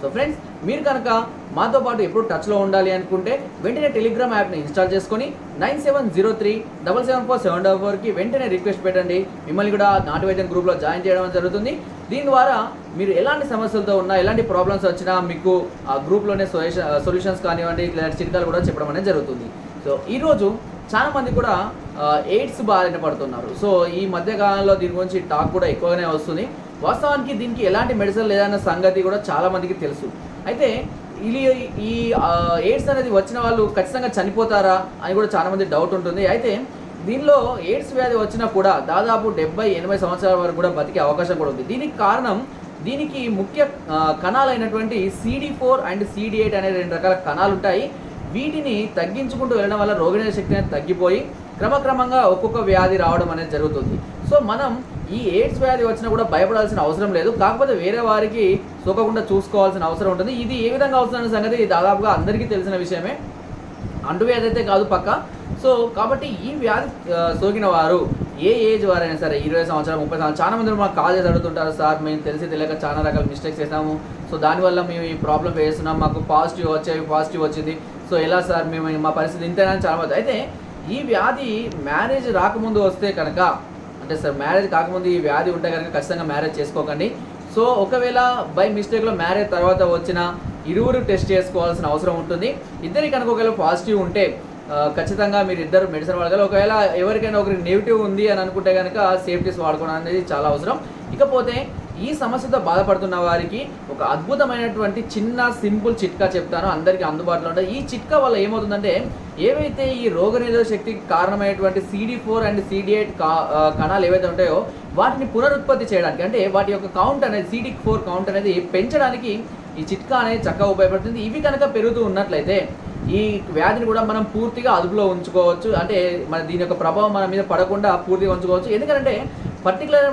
So friends మీరు కనుక మాతో పాటు ఎప్పుడు టచ్లో ఉండాలి అనుకుంటే వెంటనే టెలిగ్రామ్ యాప్ని ఇన్స్టాల్ చేసుకొని nine seven zero three double seven four seven double ఫోర్కి వెంటనే రిక్వెస్ట్ పెట్టండి. మిమ్మల్ని కూడా నాటు వైద్యం గ్రూప్లో జాయిన్ చేయడం జరుగుతుంది. దీని ద్వారా మీరు ఎలాంటి సమస్యలతో ఉన్నా ఎలాంటి ప్రాబ్లమ్స్ వచ్చినా మీకు ఆ గ్రూప్లోనే సొల్యూషన్ సొల్యూషన్స్ కానివ్వండి ఇలాంటి చిట్కాలు కూడా చెప్పడం అనేది జరుగుతుంది. సో ఈరోజు చాలా మంది కూడా ఎయిడ్స్ బారిన పడుతున్నారు. సో ఈ మధ్యకాలంలో దీని గురించి టాక్ కూడా ఎక్కువగానే వస్తుంది. వాస్తవానికి దీనికి ఎలాంటి మెడిసిన్ లేదన్న సంగతి కూడా చాలామందికి తెలుసు. అయితే ఇది ఈ ఎయిడ్స్ అనేది వచ్చిన వాళ్ళు ఖచ్చితంగా చనిపోతారా అని కూడా చాలామంది డౌట్ ఉంటుంది. అయితే దీనిలో ఎయిడ్స్ వ్యాధి వచ్చినా కూడా దాదాపు డెబ్బై ఎనభై సంవత్సరాల వరకు కూడా బతికే అవకాశం కూడా ఉంది. దీనికి కారణం దీనికి ముఖ్య కణాలైనటువంటి CD four and CD eight అనే రెండు రకాల కణాలు ఉంటాయి వీటిని తగ్గించుకుంటూ వెళ్ళడం వల్ల రోగనిరోధక శక్తి అనేది తగ్గిపోయి క్రమక్రమంగా ఒక్కొక్క వ్యాధి రావడం అనేది జరుగుతుంది. సో మనం ఈ ఎయిడ్స్ వ్యాధి వచ్చినా కూడా భయపడాల్సిన అవసరం లేదు. కాకపోతే వేరే వారికి సోకకుండా చూసుకోవాల్సిన అవసరం ఉంటుంది. ఇది ఏ విధంగా అవసరం సంగతి దాదాపుగా అందరికీ తెలిసిన విషయమే. అంటువ్యాధి అయితే కాదు పక్క. సో కాబట్టి ఈ వ్యాధి సోకిన వారు ఏ ఏజ్ వారైనా సరే ఇరవై సంవత్సరాలు ముప్పై సంవత్సరాలు చాలా మంది మాకు కాల్ చేసి అడుగుతుంటారు సార్. మేము తెలిసి తెలియక చాలా రకాల మిస్టేక్స్ చేసాము సో దానివల్ల మేము ఈ ప్రాబ్లం వేస్తున్నాం మాకు పాజిటివ్ వచ్చేవి పాజిటివ్ వచ్చింది. సో ఎలా సార్? మేము మా పరిస్థితి ఇంతేనా చాలా మంది. అయితే ఈ వ్యాధి మ్యారేజ్ రాకముందు వస్తే కనుక అంటే సార్ మ్యారేజ్ కాకముందు ఈ వ్యాధి ఉంటే కనుక ఖచ్చితంగా మ్యారేజ్ చేసుకోకండి. సో ఒకవేళ బై మిస్టేక్లో మ్యారేజ్ తర్వాత వచ్చిన ఇరువురు టెస్ట్ చేసుకోవాల్సిన అవసరం ఉంటుంది. ఇద్దరికి కనుక ఒకవేళ పాజిటివ్ ఉంటే ఖచ్చితంగా మీరు ఇద్దరు మెడిసిన్ వాడగలరు ఒకవేళ ఎవరికైనా ఒకరికి నెగిటివ్ ఉంది అని అనుకుంటే కనుక సేఫ్టీస్ వాడుకోవడం అనేది చాలా అవసరం. ఇకపోతే ఈ సమస్యతో బాధపడుతున్న వారికి ఒక అద్భుతమైనటువంటి చిన్న సింపుల్ చిట్కా చెప్తాను. అందరికీ అందుబాటులో ఉంటుంది ఈ చిట్కా వల్ల ఏమవుతుందంటే ఏవైతే ఈ రోగనిరోధక శక్తికి కారణమైనటువంటి CD four and CD eight కణాలు ఏవైతే ఉంటాయో వాటిని పునరుత్పత్తి చేయడానికి అంటే వాటి యొక్క కౌంట్ అనేది సిడి ఫోర్ కౌంట్ అనేది పెంచడానికి ఈ చిట్కా అనేది చక్కగా ఉపయోగపడుతుంది. ఇవి కనుక పెరుగుతూ ఉన్నట్లయితే ఈ వ్యాధిని కూడా మనం పూర్తిగా అదుపులో ఉంచుకోవచ్చు. అంటే మన దీని యొక్క ప్రభావం మన మీద పడకుండా పూర్తిగా ఉంచుకోవచ్చు. ఎందుకంటే పర్టికులర్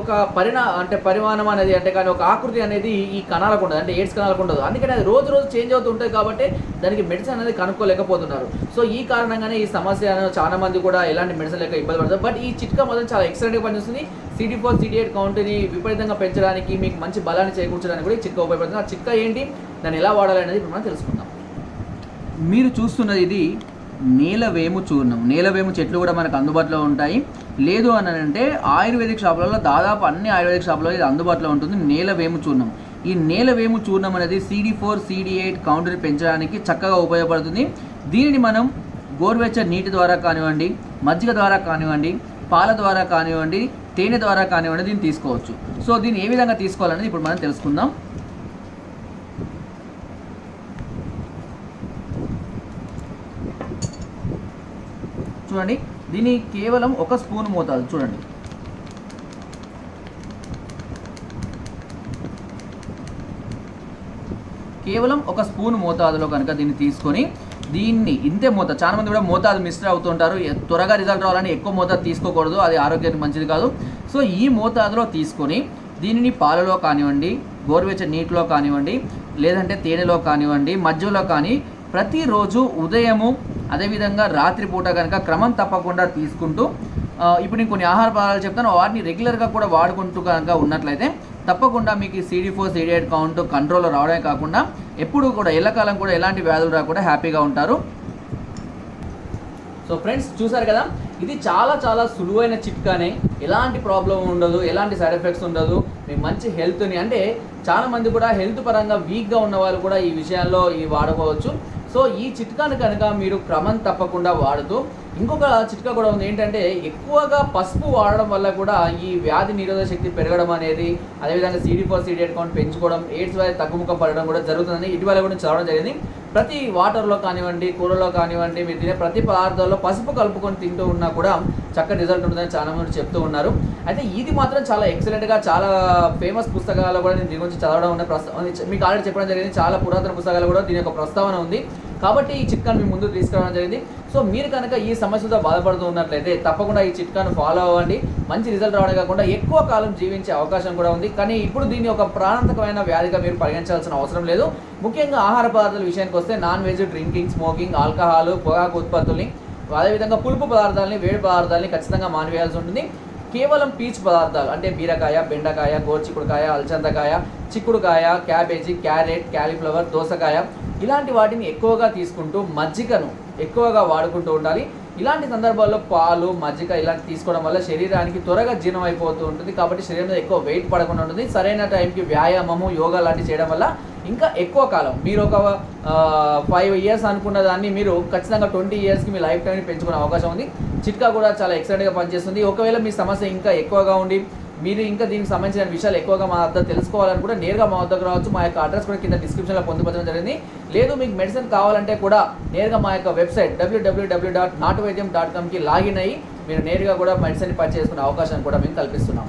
ఒక పరిణా అంటే పరిమాణం అనేది అంటే కానీ ఒక ఆకృతి అనేది ఈ కణాలకు ఉండదు. అంటే ఎయిడ్స్ కణాలకు ఉండదు. అందుకని అది రోజు రోజు చేంజ్ అవుతూ ఉంటుంది కాబట్టి దానికి మెడిసిన్ అనేది కనుక్కోలేకపోతున్నారు. సో ఈ కారణంగానే ఈ సమస్య చాలా మంది కూడా ఎలాంటి మెడిసిన్ లేక ఇబ్బంది పడతారు. బట్ ఈ చిట్కా మాత్రం చాలా ఎక్సలెంట్గా పనిచేస్తుంది. సిటీ ఫోర్ సిటీ ఎయిట్ కౌంట్ని విపరీతంగా పెంచడానికి మీకు మంచి బలాన్ని చేకూర్చడానికి కూడా ఈ చిట్కా ఉపయోగపడుతుంది. ఆ చిట్కా ఏంటి? దాన్ని ఎలా వాడాలి అనేది ఇప్పుడు మనం తెలుసుకుందాం. మీరు చూస్తున్నది ఇది నీలవేము చూర్ణం. నీలవేము చెట్లు కూడా మనకు అందుబాటులో ఉంటాయి. లేదు అని అంటే ఆయుర్వేదిక్ షాపులలో దాదాపు అన్ని ఆయుర్వేదిక్ షాపులలో ఇది అందుబాటులో ఉంటుంది. నేల వేము చూర్ణం. ఈ నేల వేము చూర్ణం అనేది సిడి ఫోర్ సిడి ఎయిట్ కౌంటర్ని పెంచడానికి చక్కగా ఉపయోగపడుతుంది. దీనిని మనం గోరువెచ్చ నీటి ద్వారా కానివ్వండి మజ్జిగ ద్వారా కానివ్వండి పాల ద్వారా కానివ్వండి తేనె ద్వారా కానివ్వండి దీన్ని తీసుకోవచ్చు. సో దీన్ని ఏ విధంగా తీసుకోవాలనేది ఇప్పుడు మనం తెలుసుకుందాం. చూడండి. దీని కేవలం ఒక స్పూన్ మోతాదు. చూడండి. కేవలం ఒక స్పూన్ మోతాదులో కనుక దీన్ని తీసుకొని దీన్ని ఇంతే మోతాదు. చాలా మంది కూడా మోతాదు మిస్ అవుతుంటారు. త్వరగా రిజల్ట్ రావాలని ఎక్కువ మోతాదు తీసుకోకూడదు. అది ఆరోగ్యానికి మంచిది కాదు. సో ఈ మోతాదులో తీసుకొని దీనిని పాలలో కానివ్వండి గోరువెచ్చని నీటిలో కానివ్వండి లేదంటే తేనెలో కానివ్వండి మధ్యలో కానీ ప్రతిరోజు ఉదయము అదేవిధంగా రాత్రిపూట కనుక క్రమం తప్పకుండా తీసుకుంటూ ఇప్పుడు నేను కొన్ని ఆహార పదార్థాలు చెప్తాను. వాటిని రెగ్యులర్గా కూడా వాడుకుంటూ కనుక ఉన్నట్లయితే తప్పకుండా మీకు CD four CD eight count కంట్రోల్లో రావడమే కాకుండా ఎప్పుడు కూడా ఎల్లకాలం కూడా ఎలాంటి వ్యాధులు రాకుండా హ్యాపీగా ఉంటారు. సో ఫ్రెండ్స్ చూసారు కదా? ఇది చాలా చాలా సులువైన చిట్కానే. ఎలాంటి ప్రాబ్లం ఉండదు ఎలాంటి సైడ్ ఎఫెక్ట్స్ ఉండదు. మీకు మంచి హెల్త్ని అంటే చాలా మంది కూడా హెల్త్ పరంగా వీక్గా ఉన్న వాళ్ళు కూడా ఈ విషయాల్లో ఈ వాడుకోవచ్చు. సో ఈ చిట్కాను కనుక మీరు క్రమం తప్పకుండా వాడుతూ ఇంకొక చిట్కా కూడా ఉంది ఏంటంటే ఎక్కువగా పసుపు వాడడం వల్ల కూడా ఈ వ్యాధి నిరోధక శక్తి పెరగడం అనేది అదేవిధంగా CD four CD eight count పెంచుకోవడం ఎయిడ్స్ వ్యాధి తగ్గుముఖం పడడం కూడా జరుగుతుందని ఇటీవల కూడా చదవడం జరిగింది. ప్రతి వాటర్లో కానివ్వండి కూరలో కానివ్వండి మీరు తినే ప్రతి పదార్థాల్లో పసుపు కలుపుకొని తింటూ ఉన్నా కూడా చక్కటి రిజల్ట్ ఉంటుందని చాలా మంది చెప్తూ ఉన్నారు. అయితే ఇది మాత్రం చాలా ఎక్సలెంట్గా చాలా ఫేమస్ పుస్తకాలు కూడా నేను దీని గురించి చదవడం ఉన్న ప్రస్తావన మీకు ఆల్రెడీ చెప్పడం జరిగింది. చాలా పురాతన పుస్తకాలు కూడా దీని యొక్క ప్రస్తావన ఉంది. కాబట్టి ఈ చిట్కాను మీ ముందు తీసుకురావడం జరిగింది. సో మీరు కనుక ఈ సమస్యతో బాధపడుతూ ఉన్నట్లయితే తప్పకుండా ఈ చిట్కాను ఫాలో అవ్వండి. మంచి రిజల్ట్ రావడం కాకుండా ఎక్కువ కాలం జీవించే అవకాశం కూడా ఉంది. కానీ ఇప్పుడు దీన్ని ఒక ప్రాణాంతకమైన వ్యాధిగా మీరు పరిగణించాల్సిన అవసరం లేదు. ముఖ్యంగా ఆహార పదార్థాల విషయానికి వస్తే non veg drinking smoking alcohol పొగాకు ఉత్పత్తుల్ని అదేవిధంగా పులుపు పదార్థాలని వేడి పదార్థాలని ఖచ్చితంగా మానివేయాల్సి ఉంటుంది. కేవలం పీచు పదార్థాలు అంటే బీరకాయ బెండకాయ గోర్చిక్కుడుకాయ అల్చందకాయ చిక్కుడుకాయ క్యాబేజీ క్యారెట్ క్యాలీఫ్లవర్ దోసకాయ ఇలాంటి వాటిని ఎక్కువగా తీసుకుంటూ మజ్జిగను ఎక్కువగా వాడుకుంటూ ఉండాలి. ఇలాంటి సందర్భాల్లో పాలు మజ్జిగ ఇలాంటి తీసుకోవడం వల్ల శరీరానికి త్వరగా జీర్ణం అయిపోతూ ఉంటుంది. కాబట్టి శరీరం ఎక్కువ వెయిట్ పడకుండా ఉంటుంది. సరైన టైంకి వ్యాయామము యోగా లాంటివి చేయడం వల్ల ఇంకా ఎక్కువ కాలం. మీరు ఒక ఫైవ్ ఇయర్స్ అనుకున్న దాన్ని మీరు ఖచ్చితంగా ట్వంటీ ఇయర్స్కి మీ లైఫ్ టైంని పెంచుకునే అవకాశం ఉంది. చిట్కా కూడా చాలా ఎక్సలెంట్గా పనిచేస్తుంది. ఒకవేళ మీ సమస్య ఇంకా ఎక్కువగా ఉండి మీరు ఇంకా దీనికి సంబంధించిన విషయాలు ఎక్కువగా మా వద్ద తెలుసుకోవాలని కూడా నేరుగా మా వద్దకు రావచ్చు. మా యొక్క అడ్రస్ కూడా కింద డిస్క్రిప్షన్లో పొందుపరచడం జరిగింది. లేదు మీకు మెడిసిన్ కావాలంటే కూడా నేరుగా మా యొక్క వెబ్సైట్ డబ్ల్యూడబ్ల్యూడబ్ల్యూ డాట్ నాటు వైద్యం డాట్ కామ్కి లాగిన్ అయ్యి మీరు నేరుగా కూడా మెడిసిన్ పర్చేసుకునే చేసుకునే అవకాశం కూడా మేము కల్పిస్తున్నాం.